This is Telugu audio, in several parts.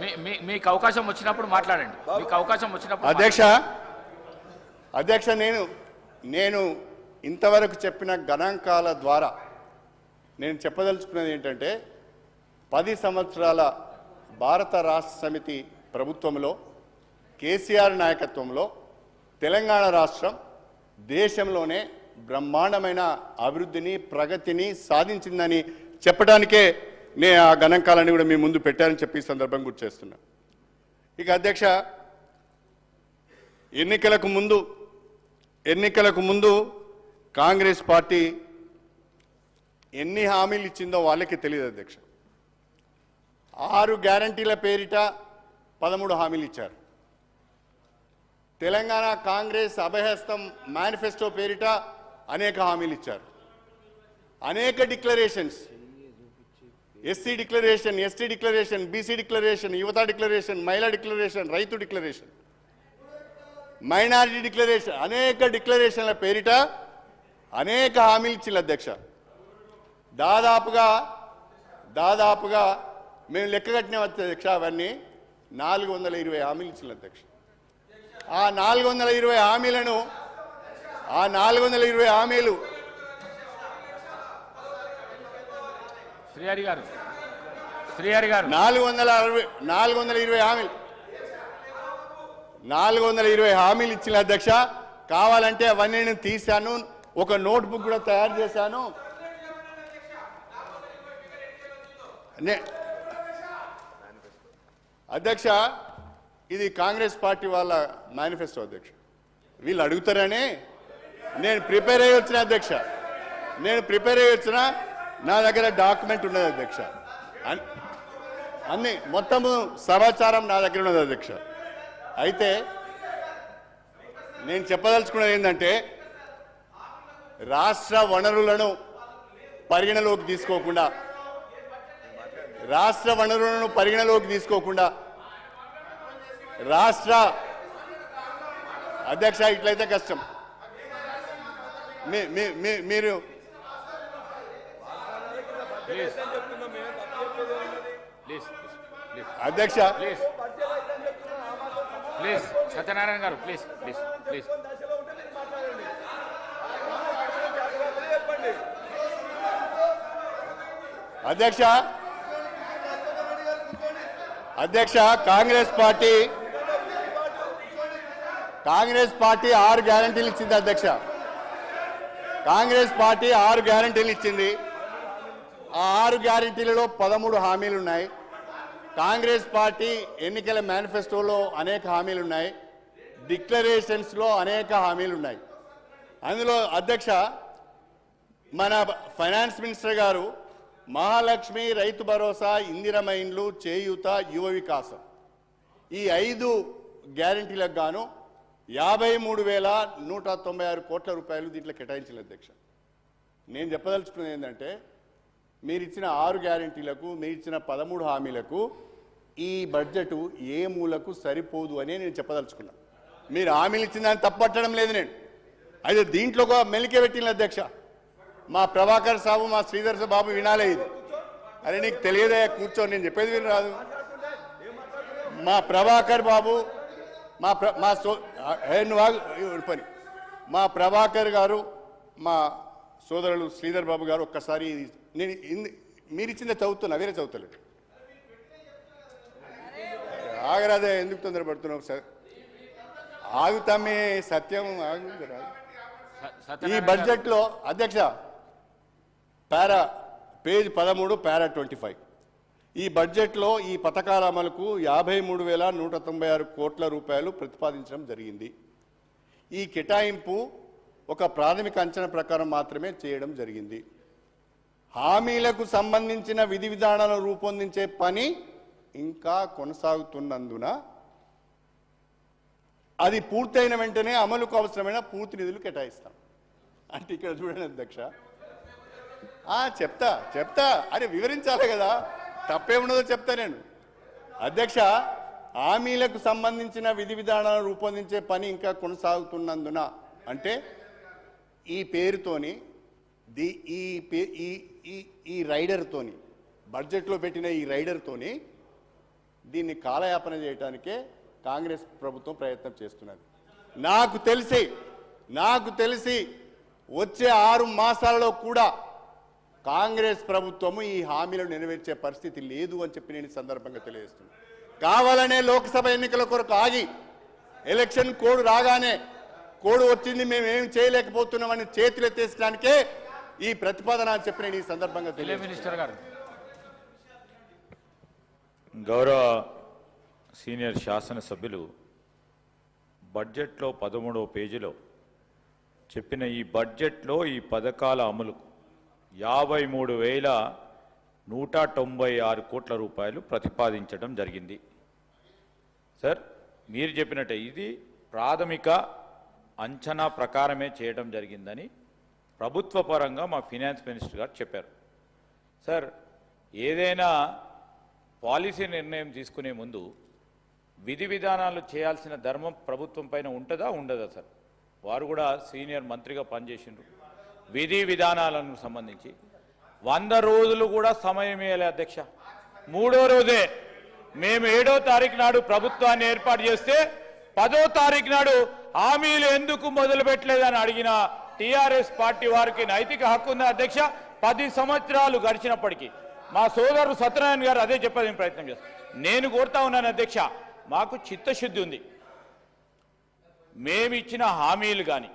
మీ- మీ- మీకు అవకాశం వచ్చినప్పుడు మాట్లాడండి. మీకు అవకాశం వచ్చినప్పుడు అధ్యక్ష అధ్యక్ష నేను నేను ఇంతవరకు చెప్పిన గణాంకాల ద్వారా నేను చెప్పదలుచుకున్నది ఏంటంటే పది సంవత్సరాల భారత రాష్ట్ర సమితి ప్రభుత్వంలో కేసీఆర్ నాయకత్వంలో తెలంగాణ రాష్ట్రం దేశంలోనే బ్రహ్మాండమైన అభివృద్ధిని ప్రగతిని సాధించిందని చెప్పడానికే నేను ఆ గణాంకాలన్నీ కూడా మీ ముందు పెట్టారని చెప్పి సందర్భం గుర్తు చేస్తున్నా. ఇక అధ్యక్ష ఎన్నికలకు ముందు ఎన్నికలకు ముందు కాంగ్రెస్ పార్టీ ఎన్ని హామీలు ఇచ్చిందో వాళ్ళకి తెలియదు అధ్యక్ష. ఆరు గ్యారంటీల పేరిట పదమూడు హామీలు ఇచ్చారు. తెలంగాణ కాంగ్రెస్ అభయహస్తం మేనిఫెస్టో పేరిట అనేక హామీలు ఇచ్చారు. అనేక declarations SC declaration ST declaration BC declaration యువత డిక్లరేషన్ మహిళా డిక్లరేషన్ రైతు డిక్లరేషన్. మైనారిటీ డిక్లరేషన్ అనేక డిక్లరేషన్ల పేరిట అనేక హామీలు ఇచ్చిన అధ్యక్ష. దాదాపుగా దాదాపుగా మేము లెక్క కట్టిన అధ్యక్ష అవన్నీ నాలుగు వందల ఇరవై హామీలు ఇచ్చిన అధ్యక్ష. ఆ నాలుగు వందల ఇరవై హామీలను ఆ నాలుగు వందల ఇరవై హామీలు శ్రీహరి గారు. శ్రీహరి గారు. నాలుగు వందల అరవై నాలుగు వందల ఇరవై హామీలు. నాలుగు వందల ఇరవై హామీలు ఇచ్చిన అధ్యక్ష కావాలంటే అవన్నీ నేను తీశాను ఒక నోట్ బుక్ కూడా తయారు చేశాను. నే- అధ్యక్ష ఇది కాంగ్రెస్ పార్టీ వాళ్ళ మేనిఫెస్టో అధ్యక్ష. వీళ్ళు అడుగుతారని నేను ప్రిపేర్ అయ్యి వచ్చిన అధ్యక్ష. నేను ప్రిపేర్ అయ్యి వచ్చిన నా దగ్గర డాక్యుమెంట్ ఉన్నది అధ్యక్ష. అన్- అన్ని మొత్తము సమాచారం నా దగ్గర ఉన్నది అధ్యక్ష. అయితే నేను చెప్పదలుచుకున్నది ఏంటంటే రాష్ట్ర వనరులను పరిగణలోకి తీసుకోకుండా రాష్ట్ర వనరులను పరిగణలోకి తీసుకోకుండా రాష్ట్ర అధ్యక్ష ఇట్లయితే కష్టం. మీ- మీ- మీ- మీరు అధ్యక్ష. ప్లీజ్ ప్లీజ్ సత్యనారాయణ గారు ప్లీజ్ ప్లీజ్ ప్లీజ్ అధ్యక్ష. అధ్యక్ష కాంగ్రెస్ పార్టీ. కాంగ్రెస్ పార్టీ ఆరు గ్యారంటీలు ఇచ్చింది అధ్యక్ష. కాంగ్రెస్ పార్టీ ఆరు గ్యారంటీలు ఇచ్చింది. ఆ ఆరు గ్యారంటీలలో పదమూడు హామీలు ఉన్నాయి కాంగ్రెస్ పార్టీ ఎన్నికల మేనిఫెస్టోలో అనేక హామీలు ఉన్నాయి డిక్లరేషన్స్లో అనేక హామీలు ఉన్నాయి అందులో అధ్యక్ష మన ఫైనాన్స్ మినిస్టర్ గారు మహాలక్ష్మి రైతు భరోసా ఇందిరమైన్లు చేయూత యువ వికాసం. ఈ ఐదు గ్యారంటీలకు గాను యాభై మూడు వేల నూట తొంభై ఆరు కోట్ల రూపాయలు దీంట్లో కేటాయించిన అధ్యక్ష. నేను చెప్పదలుచుకున్నది ఏంటంటే మీరు ఇచ్చిన ఆరు గ్యారంటీలకు మీరు ఇచ్చిన పదమూడు హామీలకు ఈ బడ్జెట్ ఏ మూలకు సరిపోదు అని నేను చెప్పదలుచుకున్నా. మీరు హామీలు ఇచ్చిన దాన్ని తప్పట్టడం లేదు నేను. అయితే దీంట్లో ఒక మెలికే పెట్టిన అధ్యక్ష. మా ప్రభాకర్ సాబు మా శ్రీధర్ బాబు వినాలే ఇది. అరే నీకు తెలియదే కూర్చో నేను చెప్పేది విని రాదు. మా ప్రభాకర్ బాబు మా ప్ర మా సో పని. మా ప్రభాకర్ గారు మా సోదరులు శ్రీధర్ బాబు గారు ఒక్కసారి ఇది- నేను మీరు ఇచ్చిందే చదువుతున్నా వేరే చదువుతలేదు ఆగరాదే ఎందుకు తొందరపడుతున్నావు సార్? ఆగుతామే సత్యం ఆగు ఈ. బడ్జెట్లో అధ్యక్ష పారా పేజ్ పదమూడు పారా ట్వంటీ ఫైవ్. ఈ బడ్జెట్లో ఈ పథకాల అమలుకు యాభై మూడు వేల నూట తొంభై ఆరు కోట్ల రూపాయలు ప్రతిపాదించడం జరిగింది. ఈ కేటాయింపు ఒక ప్రాథమిక అంచనా ప్రకారం మాత్రమే చేయడం జరిగింది. హామీలకు సంబంధించిన విధి విధానాలను రూపొందించే పని ఇంకా కొనసాగుతున్నందున అది పూర్తయిన వెంటనే అమలుకు అవసరమైన పూర్తి నిధులు కేటాయిస్తాం. అంటే ఇక్కడ చూడండి అధ్యక్ష. ఆ, చెప్తా చెప్తా. అరే వివరించాలి కదా. తప్పేమున్నదో చెప్తా నేను. అధ్యక్ష హామీలకు సంబంధించిన విధి విధానాలను రూపొందించే పని ఇంకా కొనసాగుతున్నందున అంటే ఈ పేరుతోని ది ఈ పే ఈ ఈ ఈ రైడర్తోని బడ్జెట్లో పెట్టిన ఈ రైడర్తోని దీన్ని కాలయాపన చేయడానికే కాంగ్రెస్ ప్రభుత్వం ప్రయత్నం చేస్తున్నది. నాకు తెలిసి నాకు తెలిసి వచ్చే ఆరు మాసాలలో కూడా కాంగ్రెస్ ప్రభుత్వము ఈ హామీలను నెరవేర్చే పరిస్థితి లేదు అని చెప్పి నేను సందర్భంగా తెలియజేస్తున్నాను కావాలనే లోక్సభ ఎన్నికల కొరకు ఆగి ఎలక్షన్ కోడ్ రాగానే కోడ్ వచ్చింది మేము ఏం చేయలేకపోతున్నామని చేతులు ఎత్తేసడానికే ఈ ప్రతిపాదన అని చెప్పి నేను ఈ సందర్భంగా మినిస్టర్ గారు. గౌరవ సీనియర్ శాసనసభ్యులు బడ్జెట్లో పదమూడవ పేజీలో చెప్పిన ఈ బడ్జెట్లో ఈ పథకాల అమలు యాభై మూడు వేల నూట తొంభై ఆరు కోట్ల రూపాయలు ప్రతిపాదించడం జరిగింది. సార్ మీరు చెప్పినట్టే ఇది ప్రాథమిక అంచనా ప్రకారమే చేయడం జరిగిందని ప్రభుత్వ పరంగా మా ఫినాన్స్ మినిస్టర్ గారు చెప్పారు. సార్ ఏదైనా పాలసీ నిర్ణయం తీసుకునే ముందు విధి విధానాలు చేయాల్సిన ధర్మం ప్రభుత్వం పైన ఉంటుందా ఉండదా సార్? వారు కూడా సీనియర్ మంత్రిగా పనిచేసిండ్రు. విధి విధానాలకు సంబంధించి. వంద రోజులు కూడా సమయం ఇవ్వలే అధ్యక్ష. మూడో రోజే. మేము ఏడో తారీఖు నాడు ప్రభుత్వాన్ని ఏర్పాటు చేస్తే పదో తారీఖు నాడు హామీలు ఎందుకు మొదలు పెట్టలేదని అడిగిన టీఆర్ఎస్ పార్టీ వారికి నైతిక హక్కు ఉంది అధ్యక్ష. పది సంవత్సరాలు గడిచినప్పటికీ మా సోదరుడు సత్యనారాయణ గారు అదే చెప్పేది ప్రయత్నం చేస్తాను నేను కోరుతా ఉన్నాను అధ్యక్ష మాకు చిత్తశుద్ధి ఉంది. మేము ఇచ్చిన హామీలు కానీ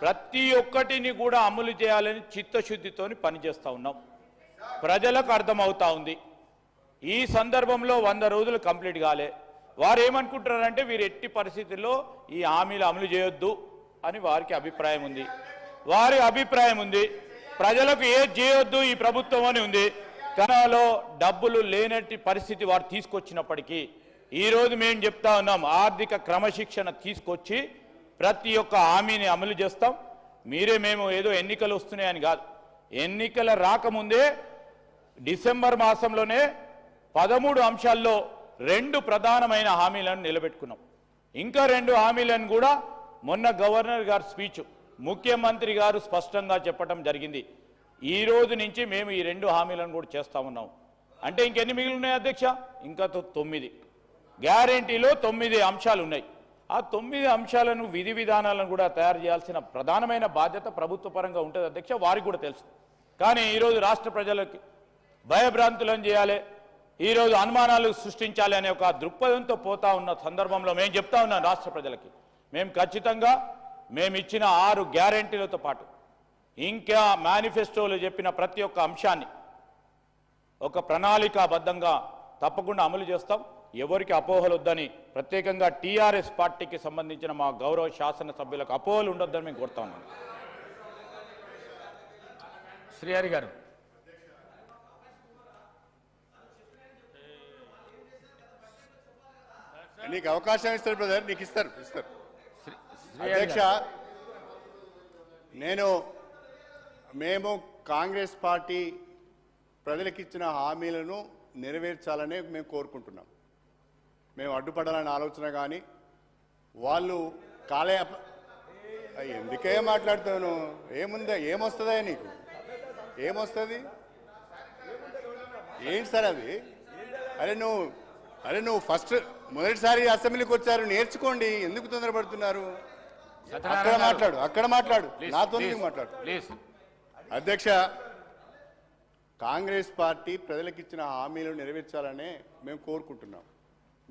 ప్రతి ఒక్కటిని కూడా అమలు చేయాలని చిత్తశుద్ధితో పనిచేస్తూ ఉన్నాం. ప్రజలకు అర్థమవుతా ఉంది. ఈ సందర్భంలో వంద రోజులు కంప్లీట్ కాలే. వారు ఏమనుకుంటున్నారంటే వీరు ఎట్టి పరిస్థితుల్లో ఈ హామీలు అమలు చేయొద్దు. అని వారికి అభిప్రాయం ఉంది. వారి అభిప్రాయం ఉంది ప్రజలకు ఏ చేయొద్దు ఈ ప్రభుత్వం అని ఉంది. కణాలో డబ్బులు లేనట్టి పరిస్థితి వారు తీసుకొచ్చినప్పటికీ ఈరోజు మేము చెప్తా ఉన్నాం ఆర్థిక క్రమశిక్షణ తీసుకొచ్చి ప్రతి ఒక్క హామీని అమలు చేస్తాం. మీరే మేము ఏదో ఎన్నికలు వస్తున్నాయని కాదు. ఎన్నికల రాకముందే డిసెంబర్ మాసంలోనే పదమూడు అంశాల్లో రెండు ప్రధానమైన హామీలను నిలబెట్టుకున్నాం. ఇంకా రెండు హామీలను కూడా మొన్న గవర్నర్ గారి స్పీచ్ ముఖ్యమంత్రి గారు స్పష్టంగా చెప్పడం జరిగింది. ఈ రోజు నుంచి మేము ఈ రెండు హామీలను కూడా చేస్తా ఉన్నాం. అంటే ఇంకెన్ని మిగిలి ఉన్నాయి అధ్యక్ష? ఇంకా తొమ్మిది. గ్యారంటీలో తొమ్మిది అంశాలు ఉన్నాయి. ఆ తొమ్మిది అంశాలను విధి విధానాలను కూడా తయారు చేయాల్సిన ప్రధానమైన బాధ్యత ప్రభుత్వ పరంగా ఉంటుంది అధ్యక్ష వారికి కూడా తెలుసు. కానీ ఈరోజు రాష్ట్ర ప్రజలకి భయభ్రాంతులను చేయాలి ఈరోజు అనుమానాలు సృష్టించాలి అనే ఒక దృక్పథంతో పోతా ఉన్న సందర్భంలో మేము చెప్తా ఉన్నాం రాష్ట్ర ప్రజలకి. మేము ఖచ్చితంగా మేము ఇచ్చిన ఆరు గ్యారంటీలతో పాటు ఇంకా మేనిఫెస్టోలో చెప్పిన ప్రతి ఒక్క అంశాన్ని ఒక ప్రణాళికాబద్ధంగా తప్పకుండా అమలు చేస్తాం. ఎవరికి అపోహలు వద్దని ప్రత్యేకంగా టీఆర్ఎస్ పార్టీకి సంబంధించిన మా గౌరవ శాసనసభ్యులకు అపోహలు ఉండొద్దని మేము కోరుతా ఉన్నాం. శ్రీహరి గారు. నీకు అవకాశం ఇస్తారు బ్రదర్ నీకు ఇస్తారు ఇస్తారు. అధ్యక్ష. నేను మేము కాంగ్రెస్ పార్టీ ప్రజలకు ఇచ్చిన హామీలను నెరవేర్చాలనే మేము కోరుకుంటున్నాం. మేము అడ్డుపడాలనే ఆలోచన కానీ వాళ్ళు అయ్ ఎందుకే మాట్లాడుతాను ఏముందా ఏమొస్తుందా నీకు? ఏమొస్తుంది? ఏంటి సార్ అది? అరే నువ్వు అరే నువ్వు ఫస్ట్ మొదటిసారి అసెంబ్లీకి వచ్చారు నేర్చుకోండి ఎందుకు తొందరపడుతున్నారు? అక్కడ. మాట్లాడు అక్కడ మాట్లాడు. నాతో మాట్లాడు. అధ్యక్ష కాంగ్రెస్ పార్టీ ప్రజలకు ఇచ్చిన హామీలు నెరవేర్చాలనే మేము కోరుకుంటున్నాం.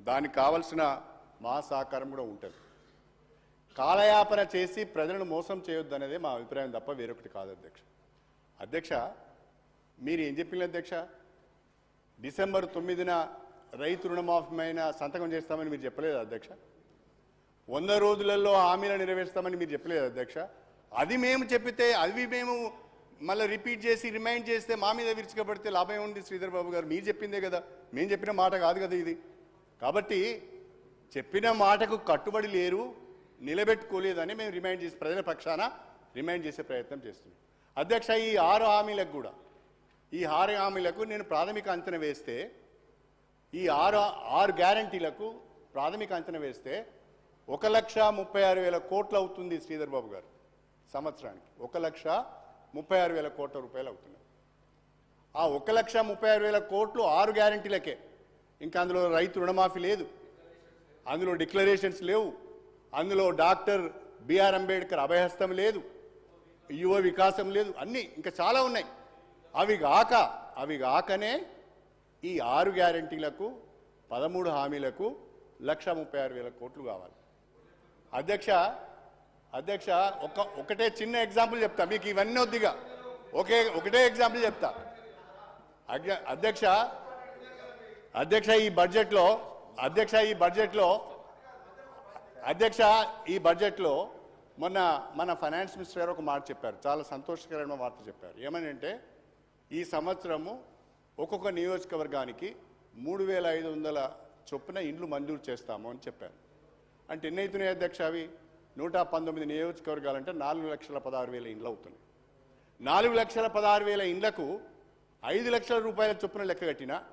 దానికి కావలసిన మా సహకారం కూడా ఉంటుంది. కాలయాపన చేసి ప్రజలను మోసం చేయొద్దు అనేది మా అభిప్రాయం తప్ప వేరొకటి కాదు అధ్యక్ష. అధ్యక్ష మీరు ఏం చెప్పింది అధ్యక్ష? డిసెంబర్ తొమ్మిదిన రైతు రుణమాఫీమైన సంతకం చేస్తామని మీరు చెప్పలేదు అధ్యక్ష? వంద రోజులలో హామీలు నెరవేరుస్తామని మీరు చెప్పలేదు అధ్యక్ష? అది మేము చెప్పితే అవి మేము మళ్ళీ రిపీట్ చేసి రిమైండ్ చేస్తే మా మీద విరుచుకబడితే లాభం ఉంది శ్రీధర్ బాబు గారు? మీరు చెప్పిందే కదా. మేము చెప్పిన మాట కాదు కదా ఇది. కాబట్టి చెప్పిన మాటకు కట్టుబడి లేరు నిలబెట్టుకోలేదని మేము రిమైండ్ చేసి ప్రజల పక్షాన రిమైండ్ చేసే ప్రయత్నం చేస్తున్నాం. అధ్యక్ష ఈ ఆరు హామీలకు కూడా ఈ ఆరు హామీలకు నేను ప్రాథమిక అంచనా వేస్తే ఈ ఆరు ఆరు గ్యారంటీలకు ప్రాథమిక అంచనా వేస్తే ఒక లక్ష ముప్పై ఆరు వేల కోట్లు అవుతుంది శ్రీధర్ బాబు గారు సంవత్సరానికి. ఒక లక్ష ముప్పై ఆరు వేల కోట్ల రూపాయలు అవుతున్నాయి. ఆ ఒక లక్ష ముప్పై ఆరు వేల కోట్లు ఆరు గ్యారంటీలకే. ఇంకా అందులో రైతు రుణమాఫీ లేదు. అందులో డిక్లరేషన్స్ లేవు. అందులో డాక్టర్ బిఆర్ అంబేద్కర్ అభయహస్తం లేదు. యువ వికాసం లేదు. అన్నీ ఇంకా చాలా ఉన్నాయి. అవి కాక అవి కాకనే ఈ ఆరు గ్యారంటీలకు పదమూడు హామీలకు లక్ష ముప్పై ఆరు వేల కోట్లు కావాలి. అధ్యక్ష అధ్యక్ష ఒక ఒకటే చిన్న ఎగ్జాంపుల్ చెప్తా మీకు ఇవన్నీ వద్దిగా. ఒకే ఒకటే ఎగ్జాంపుల్ చెప్తా. అధ్య- అధ్యక్ష అధ్యక్ష ఈ బడ్జెట్లో అధ్యక్ష ఈ బడ్జెట్లో అధ్యక్ష ఈ బడ్జెట్లో మొన్న మన ఫైనాన్స్ మినిస్టర్ గారు ఒక మాట చెప్పారు చాలా సంతోషకరమైన వార్త చెప్పారు. ఏమని అంటే ఈ సంవత్సరము ఒక్కొక్క నియోజకవర్గానికి మూడు వేల ఐదు వందల చొప్పున ఇండ్లు మంజూరు చేస్తాము అని చెప్పారు. అంటే ఎన్ని అవుతున్నాయి అధ్యక్ష అవి? నూట పంతొమ్మిది నియోజకవర్గాలంటే నాలుగు లక్షల పదహారు వేల ఇండ్లు అవుతున్నాయి. నాలుగు లక్షల పదహారు వేల ఇండ్లకు ఐదు లక్షల రూపాయల చొప్పున లెక్క కట్టినా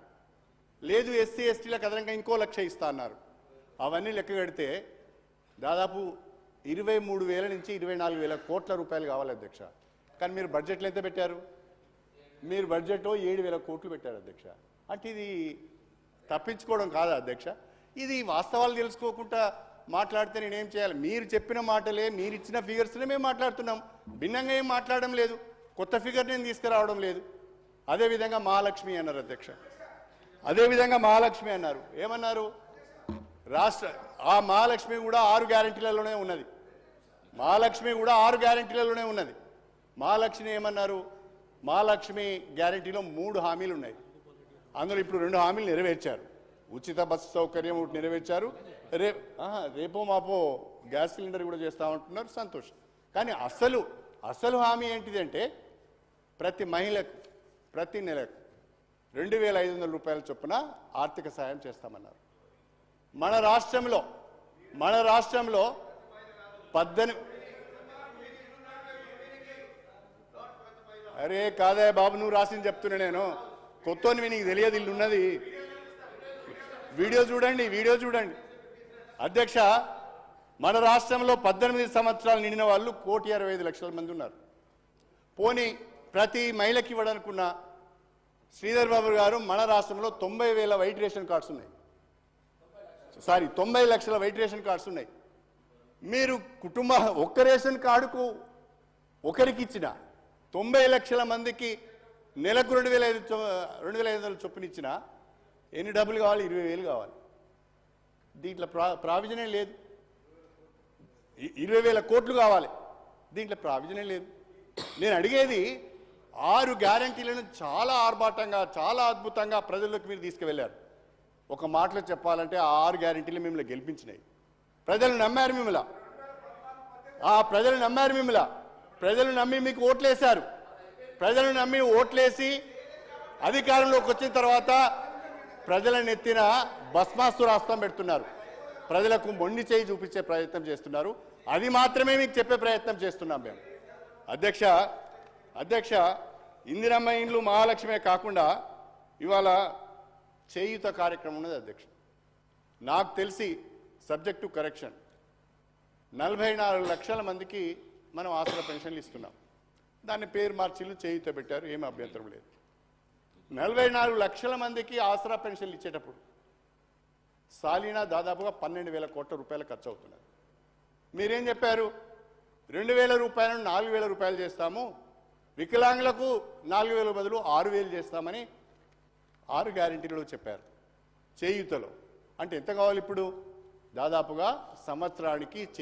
లేదు ఎస్సీ ఎస్టీలకు అదనంగా ఇంకో లక్ష ఇస్తా అన్నారు. అవన్నీ లెక్క కడితే దాదాపు ఇరవై మూడు వేల నుంచి ఇరవై నాలుగు వేల కోట్ల రూపాయలు కావాలి అధ్యక్ష. కానీ మీరు బడ్జెట్లో ఎంత పెట్టారు? మీరు బడ్జెట్లో ఏడు వేల కోట్లు పెట్టారు అధ్యక్ష. అంటే ఇది తప్పించుకోవడం కాదా అధ్యక్ష? ఇది వాస్తవాలు తెలుసుకోకుండా మాట్లాడితే నేనేం చేయాలి? మీరు చెప్పిన మాటలే మీరు ఇచ్చిన ఫిగర్స్నే మేము మాట్లాడుతున్నాం. భిన్నంగా ఏం మాట్లాడడం లేదు. కొత్త ఫిగర్ నేను తీసుకురావడం లేదు. అదేవిధంగా మహాలక్ష్మి అన్నారు అధ్యక్ష. అదేవిధంగా మహాలక్ష్మి అన్నారు. ఏమన్నారు? రాష్ట్ర ఆ మహాలక్ష్మి కూడా ఆరు గ్యారంటీలలోనే ఉన్నది. మహాలక్ష్మి కూడా ఆరు గ్యారంటీలలోనే ఉన్నది. మహాలక్ష్మి ఏమన్నారు? మహాలక్ష్మి గ్యారంటీలో మూడు హామీలు ఉన్నాయి. అందులో ఇప్పుడు రెండు హామీలు నెరవేర్చారు. ఉచిత బస్సు సౌకర్యం ఒకటి నెరవేర్చారు. రే ఆహా, రేపో మాపో గ్యాస్ సిలిండర్ కూడా చేస్తామంటున్నారు సంతోషం. కానీ అసలు అసలు హామీ ఏంటిదంటే ప్రతి మహిళకు ప్రతి నెలకు రెండు వేల ఐదు వందల రూపాయల చొప్పున ఆర్థిక సాయం చేస్తామన్నారు. మన రాష్ట్రంలో మన రాష్ట్రంలో పద్దెనిమి అరే కాదా బాబు నువ్వు రాసింది చెప్తున్నా నేను. కొత్తవి నీకు తెలియదు ఇల్లు ఉన్నది వీడియో చూడండి వీడియో చూడండి. అధ్యక్ష మన రాష్ట్రంలో పద్దెనిమిది సంవత్సరాలు నిండిన వాళ్ళు కోటి అరవై ఐదు లక్షల మంది ఉన్నారు. పోనీ ప్రతి మహిళకి ఇవ్వడానుకున్న శ్రీధర్ బాబు గారు మన రాష్ట్రంలో తొంభై వేల వైట్ రేషన్ కార్డ్స్ ఉన్నాయి. సారీ తొంభై లక్షల వైట్ రేషన్ కార్డ్స్ ఉన్నాయి. మీరు కుటుంబ ఒక్క రేషన్ కార్డుకు ఒకరికి ఇచ్చిన తొంభై లక్షల మందికి నెలకు రెండు వేల ఐదు చొ- రెండు వేల ఐదు వందల చొప్పున ఇచ్చిన ఎన్ని డబ్బులు కావాలి? ఇరవై వేలు కావాలి. దీంట్లో ప్రా ప్రావిజనే లేదు. ఇరవై వేల కోట్లు కావాలి. దీంట్లో ప్రావిజనే లేదు. నేను అడిగేది ఆరు గ్యారంటీలను చాలా ఆర్భాటంగా చాలా అద్భుతంగా ప్రజల్లోకి మీరు తీసుకువెళ్ళారు. ఒక మాటలో చెప్పాలంటే ఆ ఆరు గ్యారంటీలు మిమ్మల్ని గెలిపించినాయి. ప్రజలు నమ్మారు మిమ్మల్ని. ఆ ప్రజలు నమ్మారు మిమ్మల్ని. ప్రజలు నమ్మి మీకు ఓట్లేశారు. ప్రజలు నమ్మి ఓట్లేసి అధికారంలోకి వచ్చిన తర్వాత ప్రజల నెత్తిన భస్మాసురాస్తం పెడుతున్నారు. ప్రజలకు మొండి చేయి చూపించే ప్రయత్నం చేస్తున్నారు. అది మాత్రమే మీకు చెప్పే ప్రయత్నం చేస్తున్నాం మేము. అధ్యక్ష అధ్యక్ష ఇందిరమ్మ ఇండ్లు మహాలక్ష్మే కాకుండా ఇవాళ చేయుత కార్యక్రమం ఉన్నది అధ్యక్ష. నాకు తెలిసి సబ్జెక్టు కరెక్షన్. నలభై నాలుగు లక్షల మందికి మనం ఆసరా పెన్షన్లు ఇస్తున్నాం. దాన్ని పేరు మార్చిలు చేయుత పెట్టారు ఏమి అభ్యంతరం లేదు. నలభై నాలుగు లక్షల మందికి ఆసరా పెన్షన్లు ఇచ్చేటప్పుడు సాలీనా దాదాపుగా పన్నెండు వేల కోట్ల రూపాయలు ఖర్చు అవుతున్నారు మీరేం చెప్పారు? రెండు వేల రూపాయలను నాలుగు వేల రూపాయలు చేస్తాము. వికలాంగులకు నాలుగు వేల బదులు ఆరు వేలు చేస్తామని ఆరు గ్యారంటీలో చెప్పారు. చేయూతలో. అంటే ఎంత కావాలి ఇప్పుడు? దాదాపుగా సంవత్సరానికి చేయి